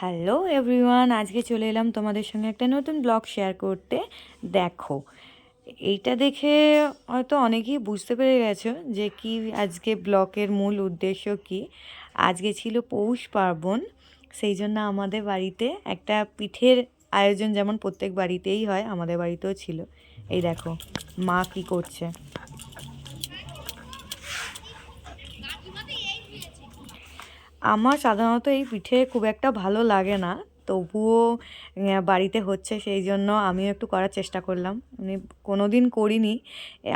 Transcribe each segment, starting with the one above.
Hello everyone, আজকে চলে এলাম তোমাদের সঙ্গে একটা নতুন ব্লগ শেয়ার করতে। দেখো, এইটা দেখে হয়তো অনেকেই বুঝতে পেরে গেছো যে কি আজকে ব্লকের মূল উদ্দেশ্য কি। আজকে ছিল পৌষ পার্বণ, সেই জন্য আমাদের বাড়িতে একটা পিঠের আয়োজন যেমন প্রত্যেক বাড়িতেই হয়, আমাদের বাড়িতেও ছিল। এই দেখো, মা কি করছে। আমার সাধারণত এই পিঠে খুব একটা ভালো লাগে না। তবুও বাড়িতে হচ্ছে সেই জন্য আমিও একটু করার চেষ্টা করলাম। মানে কোনো দিন করিনি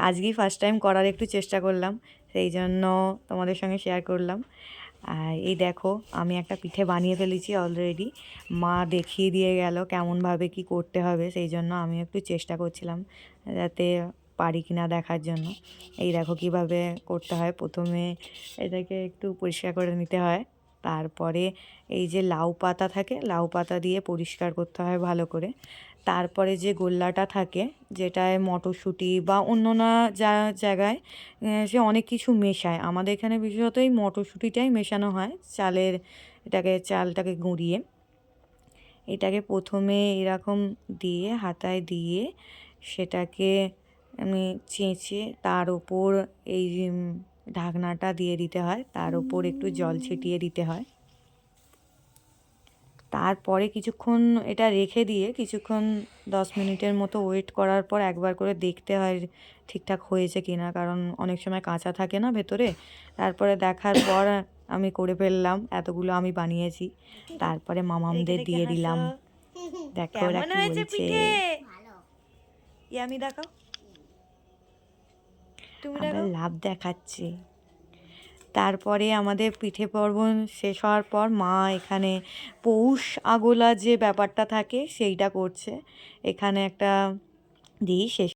আজকেই ফার্স্ট টাইম করার একটু চেষ্টা করলাম। সেই জন্য তোমাদের সঙ্গে শেয়ার করলাম। আর এই দেখো, আমি একটা পিঠে বানিয়ে ফেলেছি অলরেডি মা দেখিয়ে দিয়ে গেল কেমনভাবে কি করতে হবে, সেই জন্য আমি একটু চেষ্টা করছিলাম যাতে পারি কিনা দেখার জন্য। এই দেখো কীভাবে করতে হয়। প্রথমে এটাকে একটু পরিষ্কার করে নিতে হয়। তারপরে এই যে লাউ পাতা থাকে, লাউ পাতা দিয়ে পরিষ্কার করতে হয় ভালো করে। তারপরে যে গোল্লাটা থাকে, যেটায় মটরশুঁটি বা অন্য না যা জায়গায় সে অনেক কিছু মেশায়। আমাদের এখানে বিশেষত এই মটরশুঁটিটাই মেশানো হয় চালের, এটাকে চালটাকে গুঁড়িয়ে। এটাকে প্রথমে এরকম দিয়ে, হাতায় দিয়ে সেটাকে আমি চেঁচে তার ওপর এই ঢাকনাটা দিয়ে দিতে হয় তার ওপর একটু জল ছিটিয়ে দিতে হয়। তারপরে কিছুক্ষণ এটা রেখে দিয়ে কিছুক্ষণ দশ মিনিটের মতো ওয়েট করার পর একবার করে দেখতে হয় ঠিকঠাক হয়েছে কি না কারণ অনেক সময় কাঁচা থাকে না ভেতরে। তারপরে দেখার পর আমি করে ফেললাম এতগুলো আমি বানিয়েছি। তারপরে মামামদের দিয়ে দিলাম। দেখো ওরা কি বলছে। দেখাও। তুমি লাভ দেখাচ্ছি। তারপরে আমাদের পিঠে পার্বণ শেষ হওয়ার পর মা এখানে পৌষ আগোলা যে ব্যাপারটা থাকে সেইটা করছে। এখানে একটা দিই শেষ